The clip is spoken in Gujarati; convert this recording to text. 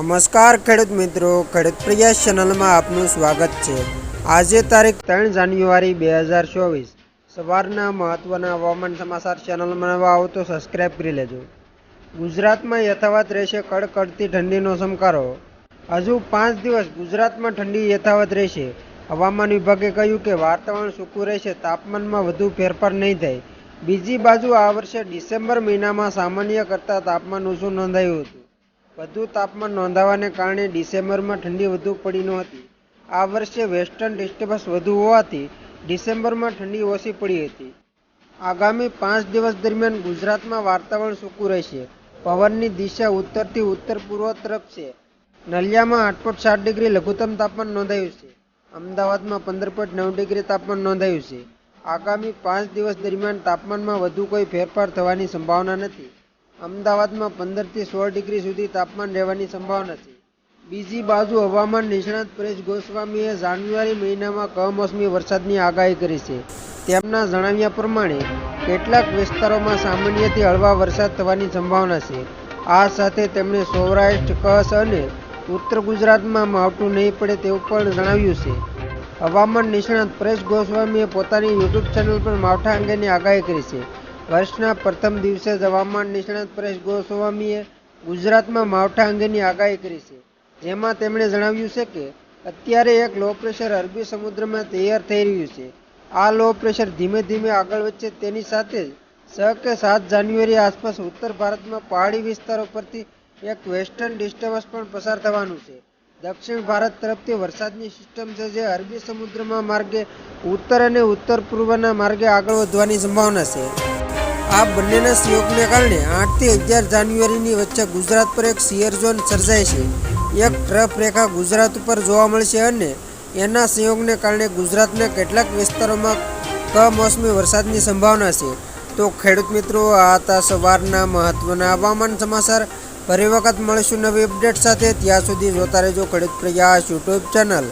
નમસ્કાર ખેડૂત મિત્રો, ખેડૂત પ્રિયા ચેનલમાં આપનું સ્વાગત છે. આજે તારીખ ત્રણ જાન્યુઆરી બે હજાર ચોવીસ. સવારના મહત્ત્વના હવામાન સમાચાર ચેનલમાં નવા આવો તો સબસ્ક્રાઈબ કરી લેજો. ગુજરાતમાં યથાવત રહેશે કડકડતી ઠંડીનો સમકારો. હજુ પાંચ દિવસ ગુજરાતમાં ઠંડી યથાવત રહેશે. હવામાન વિભાગે કહ્યું કે વાતાવરણ સૂકું રહેશે, તાપમાનમાં વધુ ફેરફાર નહીં થાય. બીજી બાજુ આ વર્ષે ડિસેમ્બર મહિનામાં સામાન્ય કરતાં તાપમાન ઓછું નોંધાયું હતું. વધુ તાપમાન નોંધાવાને કારણે ડિસેમ્બરમાં ઠંડી વધુ પડી નહોતી આ વર્ષે વેસ્ટર્ન ડિસ્ટર્બન્સ વધુ હોવાથી ડિસેમ્બરમાં ઠંડી ઓછી પડી હતી. આગામી પાંચ દિવસ દરમિયાન ગુજરાતમાં વાતાવરણ સૂકું રહેશે. પવનની દિશા ઉત્તરથી ઉત્તર પૂર્વ તરફ છે. નલિયામાં આઠ પોઈન્ટ સાત ડિગ્રી લઘુત્તમ તાપમાન નોંધાયું છે. અમદાવાદમાં પંદર પોઈન્ટ નવ ડિગ્રી તાપમાન નોંધાયું છે. આગામી પાંચ દિવસ દરમિયાન તાપમાનમાં વધુ કોઈ ફેરફાર થવાની સંભાવના નથી. અમદાવાદમાં પંદરથી સોળ ડિગ્રી સુધી તાપમાન રહેવાની સંભાવના છે. બીજી બાજુ હવામાન નિષ્ણાત પરેશ ગોસ્વામીએ જાન્યુઆરી મહિનામાં કમોસમી વરસાદની આગાહી કરી છે. તેમના જણાવ્યા પ્રમાણે, કેટલાક વિસ્તારોમાં સામાન્યથી હળવા વરસાદ થવાની સંભાવના છે. આ સાથે તેમણે સૌરાષ્ટ્ર, કચ્છ અને ઉત્તર ગુજરાતમાં માવઠું નહીં પડે તેવું પણ જણાવ્યું છે. હવામાન નિષ્ણાત પરેશ ગોસ્વામીએ પોતાની યુટ્યુબ ચેનલ પર માવઠા અંગેની આગાહી કરી છે. વર્ષના પ્રથમ દિવસે હવામાન નિષ્ણાત પરેશ ગોસ્વામીએ ગુજરાતમાં માવઠા અંગેની આગાહી કરી છે. જેમાં તેમણે જણાવ્યું છે કે, અત્યારે એક લો પ્રેશર અરબી સમુદ્રમાં તૈયાર થઈ રહ્યું છે. આ લો પ્રેશર ધીમે ધીમે આગળ વધશે. તેની સાથે જ છ કે સાત જાન્યુઆરી આસપાસ ઉત્તર ભારતમાં પહાડી વિસ્તારો પરથી એક વેસ્ટર્ન ડિસ્ટર્બન્સ પણ પસાર થવાનું છે. દક્ષિણ ભારત તરફથી વરસાદની સિસ્ટમ છે જે અરબી સમુદ્રમાં માર્ગે ઉત્તર અને ઉત્તર પૂર્વના માર્ગે આગળ વધવાની સંભાવના છે. આ બંનેના સંયોગને કારણે આઠથી અગિયાર જાન્યુઆરીની વચ્ચે ગુજરાત પર એક સિયર ઝોન સર્જાય છે. એક ટ્રફ રેખા ગુજરાત ઉપર જોવા મળશે અને એના સંયોગને કારણે ગુજરાતના કેટલાક વિસ્તારોમાં કમોસમી વરસાદની સંભાવના છે. તો ખેડૂત મિત્રો, આ હતા સવારના મહત્વના હવામાન સમાચાર. ફરી વખત મળીશું નવી અપડેટ સાથે. ત્યાં સુધી જોતા રહેજો ખેડૂત પ્રયાસ યુટ્યુબ ચેનલ.